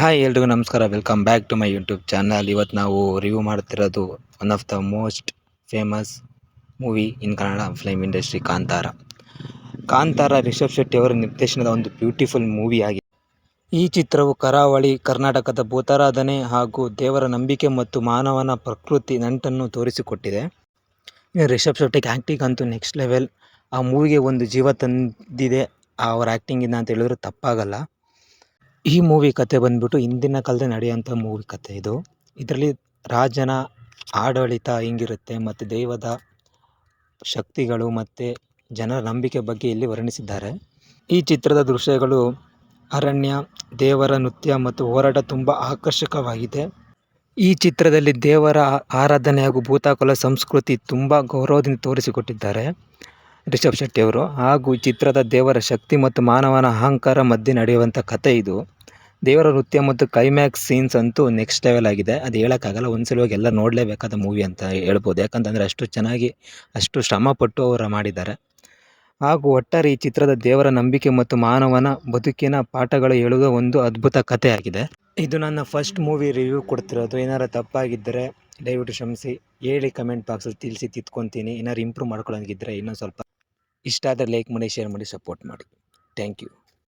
Hi ಎಲ್ರಿಗೂ ನಮಸ್ಕಾರ. Welcome back to my YouTube channel ಇವತ್ತು ನಾವು ರಿವ್ಯೂ ಮಾಡ್ತಿರೋದು one of the most famous movie in Kannada film industry Kantara Kantara Rishab Shetty ಅವರ ನಿರ್ದೇಶನದ ಒಂದು ಬ್ಯೂಟಿಫುಲ್ ಮೂವಿ ಆಗಿದೆ. ಈ ಚಿತ್ರವು ಕರಾವಳಿ ಕರ್ನಾಟಕದ ಭೂತಾರಾಧನೆ ಹಾಗೂ ದೇವರ ನಂಬಿಕೆ ಮತ್ತು ಮಾನವನ ಪ್ರಕೃತಿ ನಂಟನ್ನು ತೋರಿಸಿಕೊಟ್ಟಿದೆ. ರಿಷಬ್ ಶೆಟ್ಟಿಗೆ ಆ್ಯಕ್ಟಿಂಗ್ ಅಂತೂ ನೆಕ್ಸ್ಟ್ ಲೆವೆಲ್ ಆ ಮೂವಿಗೆ ಒಂದು ಜೀವ ತಂದಿದೆ. ಅವರ ಆ್ಯಕ್ಟಿಂಗಿಂದ ಅಂತ ಹೇಳಿದ್ರೆ ತಪ್ಪಾಗಲ್ಲ. ಈ ಮೂವಿ ಕಥೆ ಬಂದ್ಬಿಟ್ಟು ಹಿಂದಿನ ಕಾಲದಲ್ಲಿ ನಡೆಯುವಂಥ ಮೂವಿ ಕತೆ ಇದು. ಇದರಲ್ಲಿ ರಾಜನ ಆಡಳಿತ ಹೆಂಗಿರುತ್ತೆ ಮತ್ತು ದೈವದ ಶಕ್ತಿಗಳು ಮತ್ತು ಜನರ ನಂಬಿಕೆ ಬಗ್ಗೆ ಇಲ್ಲಿ ವರ್ಣಿಸಿದ್ದಾರೆ. ಈ ಚಿತ್ರದ ದೃಶ್ಯಗಳು ಅರಣ್ಯ, ದೇವರ ನೃತ್ಯ ಮತ್ತು ಹೋರಾಟ ತುಂಬ ಆಕರ್ಷಕವಾಗಿದೆ. ಈ ಚಿತ್ರದಲ್ಲಿ ದೇವರ ಆರಾಧನೆ ಹಾಗೂ ಭೂತಕಲ ಸಂಸ್ಕೃತಿ ತುಂಬ ಗೌರವದಿಂದ ತೋರಿಸಿಕೊಟ್ಟಿದ್ದಾರೆ. ರಿಷಬ್ ಶೆಟ್ಟಿಯವರು ಹಾಗೂ ಚಿತ್ರದ ದೇವರ ಶಕ್ತಿ ಮತ್ತು ಮಾನವನ ಅಹಂಕಾರ ಮಧ್ಯೆ ನಡೆಯುವಂಥ ಕತೆ ಇದು. ದೇವರ ನೃತ್ಯ ಮತ್ತು ಕ್ಲೈಮ್ಯಾಕ್ಸ್ ಸೀನ್ಸ್ ಅಂತೂ ನೆಕ್ಸ್ಟ್ ಲೆವೆಲ್ ಆಗಿದೆ. ಅದು ಹೇಳೋಕ್ಕಾಗಲ್ಲ. ಒಂದ್ಸಲ ಹೋಗಿ ಎಲ್ಲ ನೋಡಲೇಬೇಕಾದ ಮೂವಿ ಅಂತ ಹೇಳ್ಬೋದು. ಯಾಕಂತಂದರೆ ಅಷ್ಟು ಚೆನ್ನಾಗಿ, ಅಷ್ಟು ಶ್ರಮಪಟ್ಟು ಅವರು ಮಾಡಿದ್ದಾರೆ. ಹಾಗೂ ಒಟ್ಟಾರೆ ಈ ಚಿತ್ರದ ದೇವರ ನಂಬಿಕೆ ಮತ್ತು ಮಾನವನ ಬದುಕಿನ ಪಾಠಗಳು ಹೇಳುವ ಒಂದು ಅದ್ಭುತ ಕಥೆಯಾಗಿದೆ. ಇದು ನನ್ನ ಫಸ್ಟ್ ಮೂವಿ ರಿವ್ಯೂ ಕೊಡ್ತಿರೋದು. ಏನಾರು ತಪ್ಪಾಗಿದ್ದರೆ ದಯವಿಟ್ಟು ಕ್ಷಮಿಸಿ. ಹೇಳಿ ಕಮೆಂಟ್ ಬಾಕ್ಸಲ್ಲಿ ತಿಳಿಸಿ ತಿತ್ಕೊತೀನಿ ಏನಾರು ಇಂಪ್ರೂವ್ ಮಾಡ್ಕೊಳ್ಳೋಂಗಿದ್ರೆ ಇನ್ನೊಂದು ಸ್ವಲ್ಪ ಇಷ್ಟ ಆದರೆ ಲೈಕ್ ಮಾಡಿ ಶೇರ್ ಮಾಡಿ ಸಪೋರ್ಟ್ ಮಾಡಿ. Thank you